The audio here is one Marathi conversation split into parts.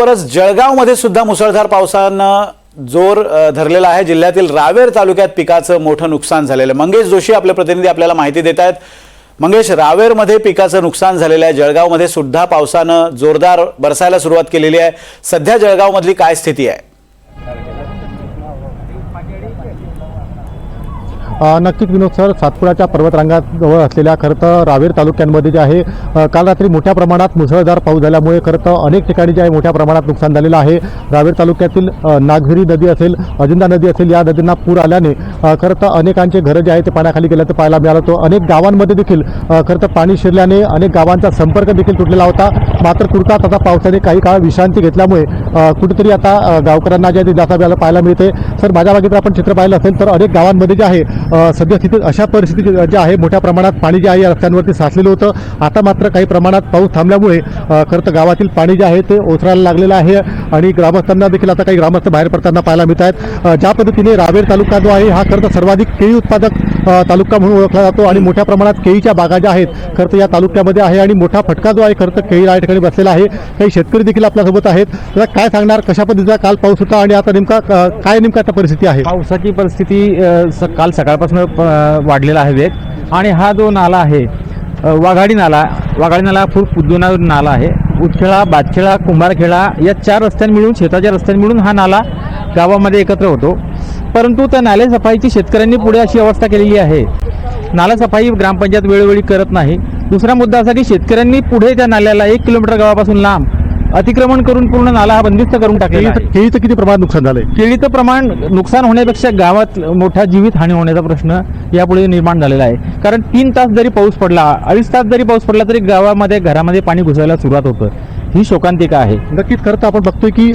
परत जळगावमध्ये सुद्धा मुसळधार पावसानं जोर धरलेला आहे. जिल्ह्यातील रावेर तालुक्यात पिकाचं मोठं नुकसान झालेलं आहे. मंगेश जोशी आपले प्रतिनिधी आपल्याला माहिती देत आहेत. मंगेश रावेरमध्ये पिकाचं नुकसान झालेलं आहे. जळगावमध्ये सुद्धा पावसानं जोरदार बरसायला सुरुवात केलेली आहे. सध्या जळगावमधली काय स्थिती आहे? नक्कीच विनोद सर सातपुड्याच्या पर्वतरांगाजवळ असलेल्या खरं तर रावेर तालुक्यांमध्ये जे आहे काल रात्री मोठ्या प्रमाणात मुसळधार पाऊस झाल्यामुळे खरं तर अनेक ठिकाणी जे आहे मोठ्या प्रमाणात नुकसान झालेलं आहे. रावेर तालुक्यातील नागझिरी नदी असेल अजिंठा नदी असेल या नदींना पूर आल्याने खरं तर अनेकांचे घरं जे आहे ते पाण्याखाली गेल्याचं पाहायला मिळालं. होतं अनेक गावांमध्ये देखील खरं तर पाणी शिरल्याने अनेक गावांचा संपर्क देखील तुटलेला होता. मात्र तुर्तास आता पावसाने काही काळ विश्रांती घेतल्यामुळे कुठेतरी आता गावकऱ्यांना जे आहे दिलासा पाहायला मिळते सर माझ्या बागेत आपण चित्र पाहिलं असेल तर अनेक गावांमध्ये जे आहे सद्यस्थितीत अशा परिस्थिती जे आहे मोठ्या प्रमाणात पाणी जे आहे या रस्त्यांवरती साचलेलं होतं. आता मात्र काही प्रमाणात पाऊस थांबल्यामुळे खरं तर गावातील पाणी जे आहे ते ओसरायला लागलेलं आहे आणि ग्रामस्थांना देखील आता काही ग्रामस्थ बाहेर पडताना पाहायला मिळत आहेत ज्या पद्धतीने रावेर तालुका जो आहे हा खरं तर सर्वाधिक केळी उत्पादक तालुका म्हणून ओळखला जातो आणि मोठ्या प्रमाणात केळीच्या बागा ज्या आहेत. खरं तर या तालुक्यामध्ये आहे आणि मोठा फटका जो आहे खरं तर केळी या ठिकाणी बसलेला आहे. काही शेतकरी देखील आपल्यासोबत आहेत. तर काय सांगणार? कशा पद्धतीचा काल पाऊस होता आणि आता नेमका काय नेमका आता परिस्थिती आहे? पावसाची परिस्थिती स- काल सकाळपासून वाढलेला आहे वेग. आणि हा जो नाला आहे वाघाडी नाला वाघाडी नाला फूल पुद्दुना नाला आहे. उदखेळा बादखेळा कुंभारखेळा या चार रस्त्यांनी मिळून शेताच्या रस्त्यांनी मिळून हा नाला गावामध्ये एकत्र होतो. परंतु त्या नाले सफाईची शेतकऱ्यांनी पुढे अशी अवस्था केलेली आहे. नाला सफाई ग्रामपंचायत वेळोवेळी करत नाही. दुसरा मुद्दा असा की शेतकऱ्यांनी पुढे त्या नाल्याला एक किलोमीटर गावापासून लांब अतिक्रमण करून पूर्ण नाला हा बंदिस्त करून टाकलेला आहे. केळीचं केळीचं किती प्रमाणात नुकसान झालंय? केळीचं प्रमाण नुकसान होण्यापेक्षा गावात मोठा जीवित हानी होण्याचा प्रश्न यापुढे निर्माण झालेला आहे. कारण तीन तास जरी पाऊस पडला अडीच तास जरी पाऊस पडला तरी गावामध्ये घरामध्ये पाणी घुसायला सुरुवात होतं. ही शोकांतिका आहे. नक्कीच खरं तर आपण बघतोय की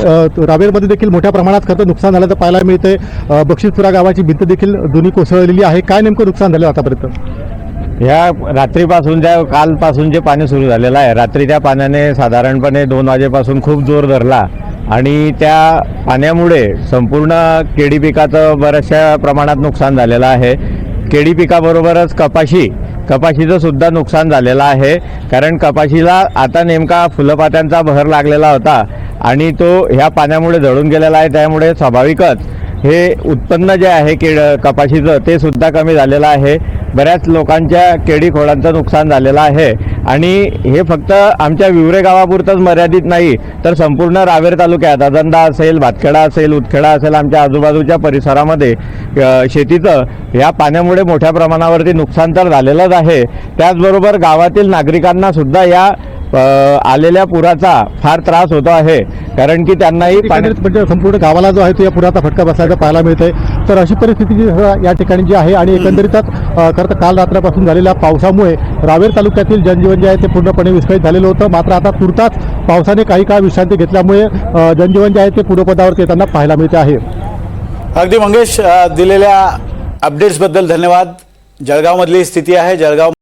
रावेरमध्ये देखील मोठ्या प्रमाणात खरं तर नुकसान झाल्याचं पाहायला मिळतंय. बक्षीसपुरा गावाची भिंत देखील जुनी कोसळलेली आहे. काय नेमकं नुकसान झालं आतापर्यंत? ह्या रात्रीपासून ज्या कालपासून जे पाणी सुरू झालेलं आहे रात्रीच्या पाण्याने साधारणपणे दोन वाजेपासून खूप जोर धरला आणि त्या पाण्यामुळे संपूर्ण केळी पिकाचं बऱ्याचशा प्रमाणात नुकसान झालेलं आहे. केळी पिकाबरोबरच कपाशी कपाशीचं सुद्धा नुकसान झालेलं आहे. कारण कपाशीला आता नेमका फुलपात्यांचा बहर लागलेला होता आणि तो ह्या पाण्यामुळे जळून गेलेला आहे. त्यामुळे स्वाभाविकच हे उत्पन्न जे आहे केळ कपाशीचं ते सुद्धा कमी झालेलं आहे. बऱ्याच लोकांच्या केळी खोडांचं नुकसान झालेलं आहे. आणि हे फक्त आमच्या विवरे गावापुरतंच मर्यादित नाही तर संपूर्ण रावेर तालुक्यात अजंदा असेल भातखेडा असेल उदखेडा असेल आमच्या आजूबाजूच्या परिसरामध्ये शेतीचं या पाण्यामुळे मोठ्या प्रमाणावरती नुकसान तर झालेलंच आहे. त्याचबरोबर गावातील नागरिकांना सुद्धा या आलेल्या पुराचा फार त्रास होतो आहे. कारण की त्यांनाही पाणी म्हणजे संपूर्ण गावाला जो आहे तो या पुराचा फटका बसल्याचं पाहायला मिळतंय. तर अशी परिस्थिती जी या ठिकाणी जी आहे आणि एकंदरीतच खरं तर काल रात्रीपासून झालेल्या पावसामुळे रावेर तालुक्यातील जनजीवन जे आहे ते पूर्णपणे विस्कळीत झालेलं होतं. मात्र आता तुर्तास पावसाने काही काळ विश्रांती घेतल्यामुळे जनजीवन जे आहे ते पूर्वपदावरती येताना पाहायला मिळते आहे. अगदी मंगेश दिलेल्या अपडेट्सबद्दल धन्यवाद. जळगावमधली स्थिती आहे. जळगाव